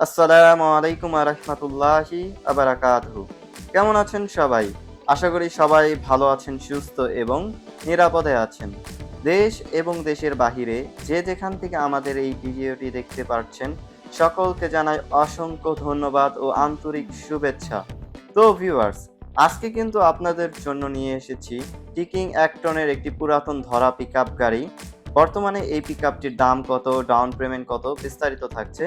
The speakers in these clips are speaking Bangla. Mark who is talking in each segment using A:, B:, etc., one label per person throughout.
A: আসসালামু আলাইকুম রহমতুল্লাহি আবারাকাতহু কেমন আছেন সবাই? আশা করি সবাই ভালো আছেন, সুস্থ এবং নিরাপদে আছেন। দেশ এবং দেশের বাহিরে যে যেখান থেকে আমাদের এই ভিডিওটি দেখতে পাচ্ছেন সকলকে জানাই অসংখ্য ধন্যবাদ ও আন্তরিক শুভেচ্ছা। তো ভিউয়ার্স আজকে কিন্তু আপনাদের জন্য নিয়ে এসেছি টিকিং অ্যাক্টনের একটি পুরাতন ধরা পিকআপ গাড়ি। বর্তমানে এই পিকআপটির দাম কত ডাউন পেমেন্ট কত, বিস্তারিত থাকছে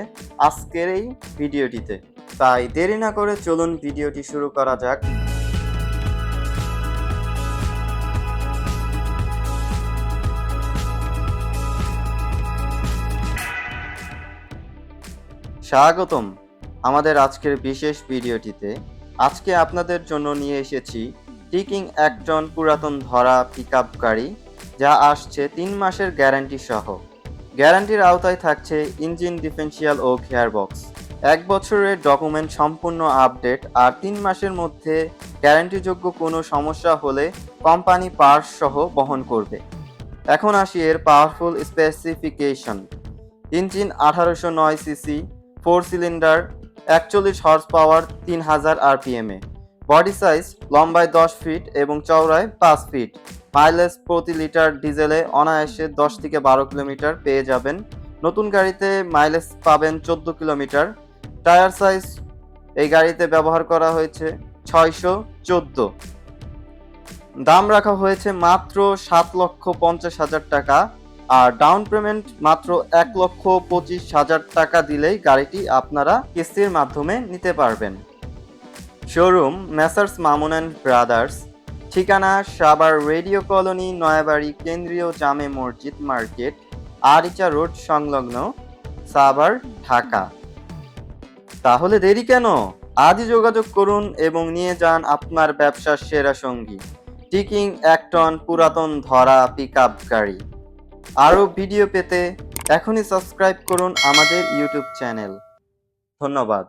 A: আজকের এই ভিডিওটিতে। তাই দেরি না করে চলুন ভিডিওটি শুরু করা যাক। স্বাগতম আমাদের আজকের বিশেষ ভিডিওটিতে। আজকে আপনাদের জন্য নিয়ে এসেছি টিকিং অ্যাক্টন পুরাতন ধরা পিকআপ গাড়ি। যা আসছে তিন মাসের গ্যারান্টি সহ। গ্যারান্টির আওতায় থাকছে ইঞ্জিন ডিফেন্সিয়াল ও গিয়ারবক্স। এক বছরের ডকুমেন্ট সম্পূর্ণ আপডেট আর তিন মাসের মধ্যে গ্যারান্টিযোগ্য কোনো সমস্যা হলে কোম্পানি পার্স সহ বহন করবে। এখন আসি এর পাওয়ারফুল স্পেসিফিকেশন। ইঞ্জিন আঠারোশো নয় সিসি, ফোর সিলিন্ডার, একচল্লিশ হর্স পাওয়ার তিন হাজার আরপিএমে। বডি সাইজ লম্বায় দশ ফিট এবং চওড়ায় পাঁচ ফিট। মাইলেজ প্রতি লিটার ডিজেলে অনায়াসে দশ থেকে বারো কিলোমিটার পেয়ে যাবেন। নতুন গাড়িতে মাইলেজ পাবেন চোদ্দ কিলোমিটার। টায়ার সাইজ এই গাড়িতে ব্যবহার করা হয়েছে ছয়শো চোদ্দ। দাম রাখা হয়েছে মাত্র সাত লক্ষ পঞ্চাশ হাজার টাকা আর ডাউন পেমেন্ট মাত্র এক লক্ষ পঁচিশ হাজার টাকা দিলেই গাড়িটি আপনারা কিস্তির মাধ্যমে নিতে পারবেন। Showroom messrs Mamun and brothers ঠিকানা সাবার রেডিও কলোনি, নয়াবাড়ি কেন্দ্রীয় জামে মসজিদ মার্কেট, আরিচা রোড সংলগ্ন সাভার, ঢাকা। তাহলে দেরি কেন? আজই যোগাযোগ করুন এবং নিয়ে যান আপনার ব্যবসার সেরা সঙ্গী। টিকিং এক টন পুরাতন ধরা পিকআপ গাড়ি। আরও ভিডিও পেতে এখনই সাবস্ক্রাইব করুন আমাদের ইউটিউব চ্যানেল ধন্যবাদ।